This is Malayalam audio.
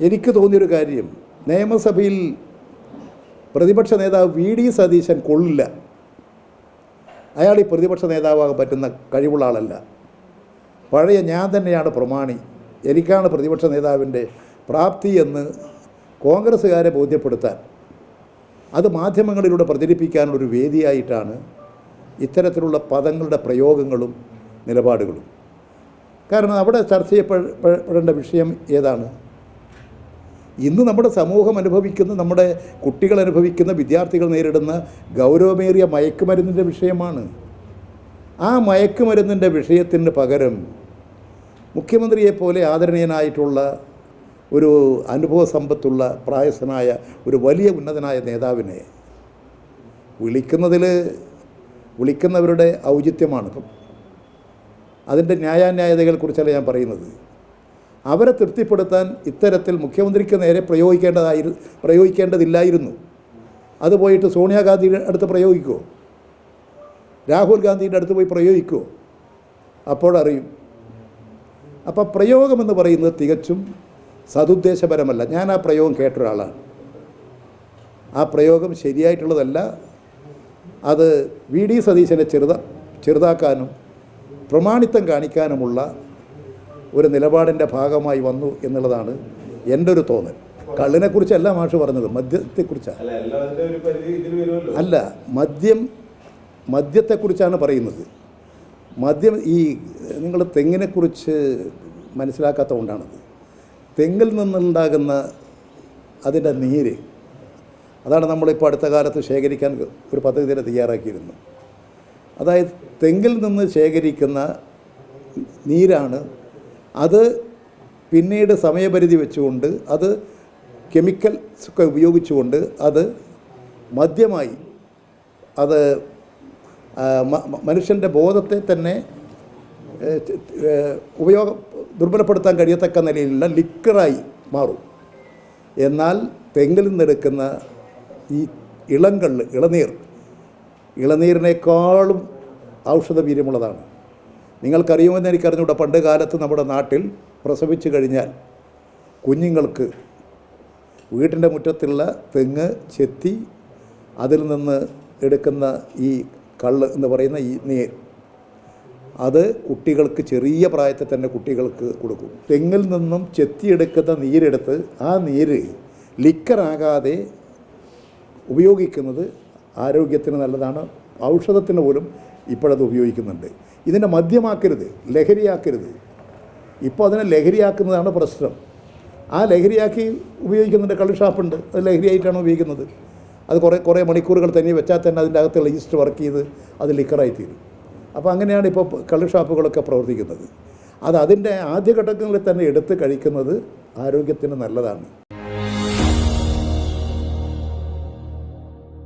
എനിക്ക് തോന്നിയൊരു കാര്യം. നിയമസഭയിൽ പ്രതിപക്ഷ നേതാവ് വി ഡി സതീശൻ കൊള്ളില്ല. അയാൾ ഈ പ്രതിപക്ഷ നേതാവാകാൻ പറ്റുന്ന കഴിവുള്ള ആളല്ല. പഴയ ഞാൻ തന്നെയാണ് പ്രമാണി. എനിക്കാണ് പ്രതിപക്ഷ നേതാവിന്റെ പ്രാപ്തി എന്ന് കോൺഗ്രസ്സുകാരെ ബോധ്യപ്പെടുത്താൻ. അത് മാധ്യമങ്ങളിലൂടെ പ്രചരിപ്പിക്കാനുള്ളൊരു വേദിയായിട്ടാണ് ഇത്തരത്തിലുള്ള പദങ്ങളുടെ പ്രയോഗങ്ങളും നിലപാടുകളും. കാരണം അവിടെ ചർച്ച ചെയ്യപ്പെടേണ്ട വിഷയം ഏതാണ്? ഇന്ന് നമ്മുടെ സമൂഹം അനുഭവിക്കുന്ന നമ്മുടെ കുട്ടികൾ അനുഭവിക്കുന്ന വിദ്യാർത്ഥികൾ നേരിടുന്ന ഗൗരവമേറിയ മയക്കുമരുന്നിന്റെ വിഷയമാണ്. ആ മയക്കുമരുന്നിന്റെ വിഷയത്തിന് പകരം മുഖ്യമന്ത്രിയെപ്പോലെ ആദരണീയനായിട്ടുള്ള ഒരു അനുഭവ സമ്പത്തുള്ള പ്രായസനായ ഒരു വലിയ ഉന്നതനായ നേതാവിനെ വിളിക്കുന്നതിൽ വിളിക്കുന്നവരുടെ ഔചിത്യമാണ്. അതിന്റെ ന്യായാന്യായതകളെക്കുറിച്ചല്ല ഞാൻ പറയുന്നത്. അവരെ തൃപ്തിപ്പെടുത്താൻ ഇത്തരത്തിൽ മുഖ്യമന്ത്രിക്ക് നേരെ പ്രയോഗിക്കേണ്ടതായി പ്രയോഗിക്കേണ്ടതില്ലായിരുന്നു. അത് പോയിട്ട് സോണിയാഗാന്ധിയുടെ അടുത്ത് പ്രയോഗിക്കുമോ രാഹുൽ ഗാന്ധിയുടെ അടുത്ത് പോയി പ്രയോഗിക്കുമോ അപ്പോഴറിയും അപ്പോൾ പ്രയോഗമെന്ന് പറയുന്നത് തികച്ചും സതുദ്ദേശപരമല്ല. ഞാൻ ആ പ്രയോഗം കേട്ട ഒരാളാണ്. ആ പ്രയോഗം ശരിയായിട്ടുള്ളതല്ല. അത് വി ഡി സതീശനെ ചെറുത ചെറുതാക്കാനും പ്രമാണിത്വം കാണിക്കാനുമുള്ള ഒരു നിലപാടിന്റെ ഭാഗമായി വന്നു എന്നുള്ളതാണ് എന്റെ ഒരു തോന്നൽ. കള്ളിനെക്കുറിച്ചല്ല മാഷ് പറഞ്ഞത് മദ്യത്തെക്കുറിച്ചാണ് അല്ല മദ്യം മദ്യത്തെക്കുറിച്ചാണ് പറയുന്നത്. മദ്യം ഈ നിങ്ങൾ തെങ്ങിനെക്കുറിച്ച് മനസ്സിലാക്കാത്ത കൊണ്ടാണത് തെങ്ങിൽ നിന്നുണ്ടാകുന്ന അതിന്റെ നീര് അതാണ് നമ്മളിപ്പോൾ അടുത്ത കാലത്ത് ശേഖരിക്കാൻ ഒരു പദ്ധതി തന്നെ തയ്യാറാക്കിയിരുന്നു അതായത് തെങ്ങിൽ നിന്ന് ശേഖരിക്കുന്ന നീരാണ്. അത് പിന്നീട് സമയപരിധി വെച്ചുകൊണ്ട് അത് കെമിക്കൽസ് ഒക്കെ ഉപയോഗിച്ചുകൊണ്ട് അത് മദ്യമായി അത് മനുഷ്യന്റെ ബോധത്തെ തന്നെ ഉപയോഗം ദുർബലപ്പെടുത്താൻ കഴിയത്തക്ക നിലയിലുള്ള ലിക്കറായി മാറും. എന്നാൽ തെങ്ങിൽ നിന്നെടുക്കുന്ന ഈ ഇളങ്കൾ ഇളനീർ ഇളനീരിനേക്കാളും ഔഷധ വീര്യമുള്ളതാണ്. നിങ്ങൾക്കറിയുമെന്ന് എനിക്കറിഞ്ഞൂടെ പണ്ട് കാലത്ത് നമ്മുടെ നാട്ടിൽ പ്രസവിച്ചു കഴിഞ്ഞാൽ കുഞ്ഞുങ്ങൾക്ക് വീട്ടിന്റെ മുറ്റത്തുള്ള തെങ്ങ് ചെത്തി അതിൽ നിന്ന് എടുക്കുന്ന ഈ കള്ള് എന്ന് പറയുന്ന ഈ നീർ അത് കുട്ടികൾക്ക് ചെറിയ പ്രായത്തിൽ തന്നെ കുട്ടികൾക്ക് കൊടുക്കും. തെങ്ങിൽ നിന്നും ചെത്തിയെടുക്കുന്ന നീരെടുത്ത് ആ നീര് ലിക്കറാകാതെ ഉപയോഗിക്കുന്നത് ആരോഗ്യത്തിന് നല്ലതാണ്. ഔഷധത്തിന് പോലും ഇപ്പോഴത് ഉപയോഗിക്കുന്നുണ്ട്. ഇതിനെ മദ്യമാക്കരുത് ലഹരിയാക്കരുത്. ഇപ്പോൾ അതിനെ ലഹരിയാക്കുന്നതാണ് പ്രശ്നം. ആ ലഹരിയാക്കി ഉപയോഗിക്കുന്നുണ്ട് കള്ളുഷാപ്പുണ്ട് അത് ലഹരിയായിട്ടാണ് ഉപയോഗിക്കുന്നത്. അത് കുറേ കുറേ മണിക്കൂറുകൾ തന്നെ വെച്ചാൽ തന്നെ അതിന്റെ അകത്തുള്ള ഈസ്റ്റ് വർക്ക് ചെയ്ത് അത് ലിക്കറായി തീരും. അപ്പോൾ അങ്ങനെയാണ് ഇപ്പോൾ കള്ളുഷാപ്പുകളൊക്കെ പ്രവർത്തിക്കുന്നത്. അത് അതിന്റെ ആദ്യഘട്ടങ്ങളിൽ തന്നെ എടുത്ത് കഴിക്കുന്നത് ആരോഗ്യത്തിന് നല്ലതാണ്.